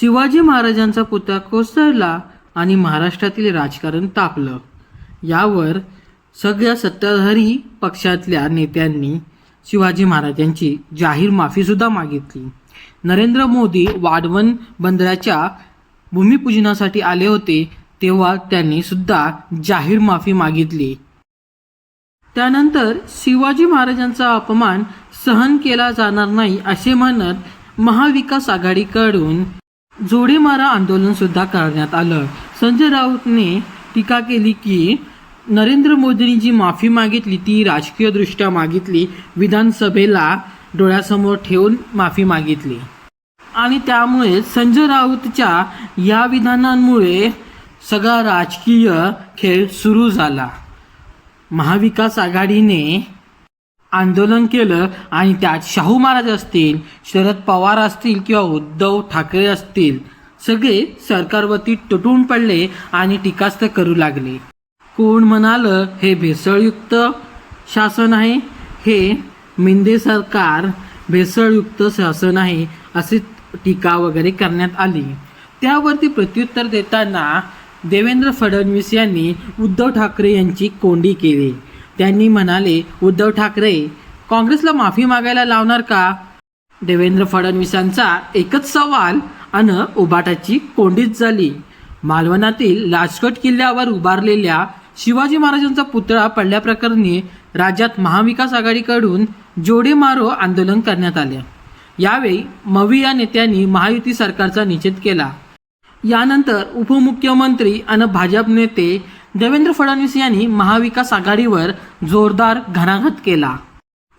शिवाजी महाराजांचा पुतळा कोसळला आणि महाराष्ट्रातील राजकारण तापलं. यावर सगळ्या सत्ताधारी पक्षातल्या नेत्यांनी शिवाजी महाराजांची जाहीर माफीसुद्धा मागितली. नरेंद्र मोदी वाढवण बंदराच्या भूमिपूजनासाठी आले होते तेव्हा त्यांनी सुद्धा जाहीर माफी मागितली. त्यानंतर शिवाजी महाराजांचा अपमान सहन केला जाणार नाही असे म्हणत महाविकास आघाडीकडून जोडेमारा आंदोलन सुद्धा करण्यात आलं. संजय राऊतने टीका केली की नरेंद्र मोदींनी जी माफी मागितली ती राजकीयदृष्ट्या मागितली विधानसभेला डोळ्यासमोर ठेवून माफी मागितली. आणि त्यामुळे संजय राऊतच्या या विधानांमुळे सगळा राजकीय खेळ सुरू झाला. महाविकास आघाडीने आंदोलन केलं आणि त्यात शाहू महाराज असतील शरद पवार असतील किंवा उद्धव ठाकरे असतील सगळे सरकारवरती तुटून पडले आणि टीकास्त्र करू लागले. कोण म्हणालं हे भेसळयुक्त शासन आहे? हे मिंदे सरकार भेसळयुक्त शासन आहे अशी टीका वगैरे करण्यात आली. त्यावरती प्रत्युत्तर देताना देवेंद्र फडणवीस यांनी उद्धव ठाकरे यांची कोंडी केली. त्यांनी म्हणाले उद्धव ठाकरे काँग्रेसला माफी मागायला लावणार का? देवेंद्र फडणवीसांचा एकच सवाल अन उबाटाची कोंडीच झाली. मालवणातील राजकोट किल्ल्यावर उभारलेल्या शिवाजी महाराजांचा पुतळा पडल्याप्रकरणी राज्यात महाविकास आघाडीकडून जोडे मारो आंदोलन करण्यात आले. यावेळी मवी या नेत्यांनी महायुती सरकारचा निषेध केला. यानंतर उपमुख्यमंत्री आणि भाजप नेते देवेंद्र फडणवीस यांनी महाविकास आघाडीवर जोरदार घणाघात केला.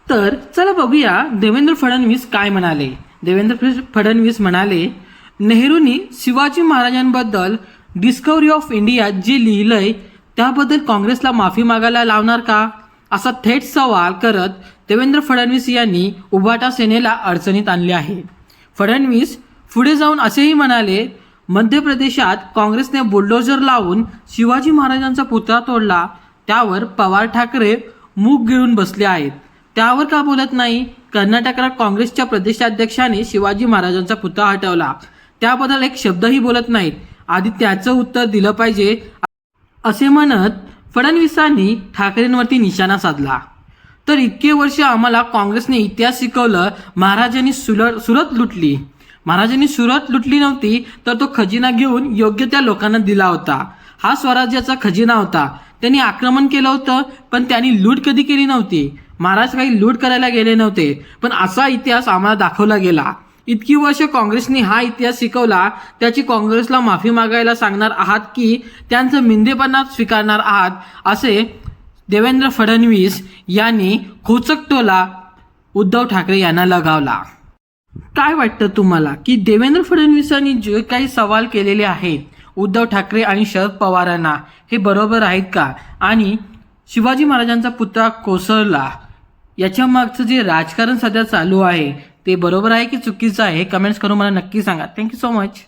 तर चला बघूया देवेंद्र फडणवीस काय म्हणाले. देवेंद्र फड- फडणवीस म्हणाले नेहरूंनी शिवाजी महाराजांबद्दल डिस्कवरी ऑफ इंडिया जे लिहिलंय त्याबद्दल काँग्रेसला माफी मागायला लावणार का? असा थेट सवाल करत देवेंद्र फडणवीस यांनी उभाटा सेनेला अडचणीत आणले आहे. फडणवीस पुढे जाऊन असेही म्हणाले मध्य प्रदेशात काँग्रेसने बुलडोजर लावून शिवाजी महाराजांचा पुतळा तोडला. त्यावर पवार ठाकरे मूग गिळून बसले आहेत. त्यावर का बोलत नाही? कर्नाटकात काँग्रेसच्या प्रदेशाध्यक्षाने शिवाजी महाराजांचा पुतळा हटवला. त्याबद्दल एक शब्दही बोलत नाहीत. आधी त्याचं उत्तर दिलं पाहिजे असे म्हणत फडणवीसांनी ठाकरेंवरती निशाणा साधला. तर इतके वर्ष आम्हाला काँग्रेसने इतिहास शिकवलं महाराजांनी सुलट सुरत लुटली. महाराजांनी सुरत लुटली नव्हती तर तो खजिना घेऊन योग्य त्या लोकांना दिला होता. हा स्वराज्याचा खजिना होता. त्यांनी आक्रमण केलं होतं पण त्यांनी लूट कधी केली नव्हती. महाराज काही लूट करायला गेले नव्हते पण असा इतिहास आम्हाला दाखवला गेला. इतकी वर्ष काँग्रेसने हा इतिहास शिकवला त्याची काँग्रेसला माफी मागायला सांगणार आहात की त्यांचं मिंदेपणा स्वीकारणार आहात असे देवेंद्र फडणवीस यांनी खोचक टोला उद्धव ठाकरे यांना लगावला. काय वाटतं तुम्हाला की देवेंद्र फडणवीसांनी जे काही सवाल केलेले आहेत उद्धव ठाकरे आणि शरद पवारांना हे बरोबर आहेत का? आणि शिवाजी महाराजांचा पुतळा कोसळला याच्या मागचं जे राजकारण सध्या चालू आहे ते बरोबर आहे की चुकीचं आहे हे कमेंट्स करून मला नक्की सांगा. Thank you so much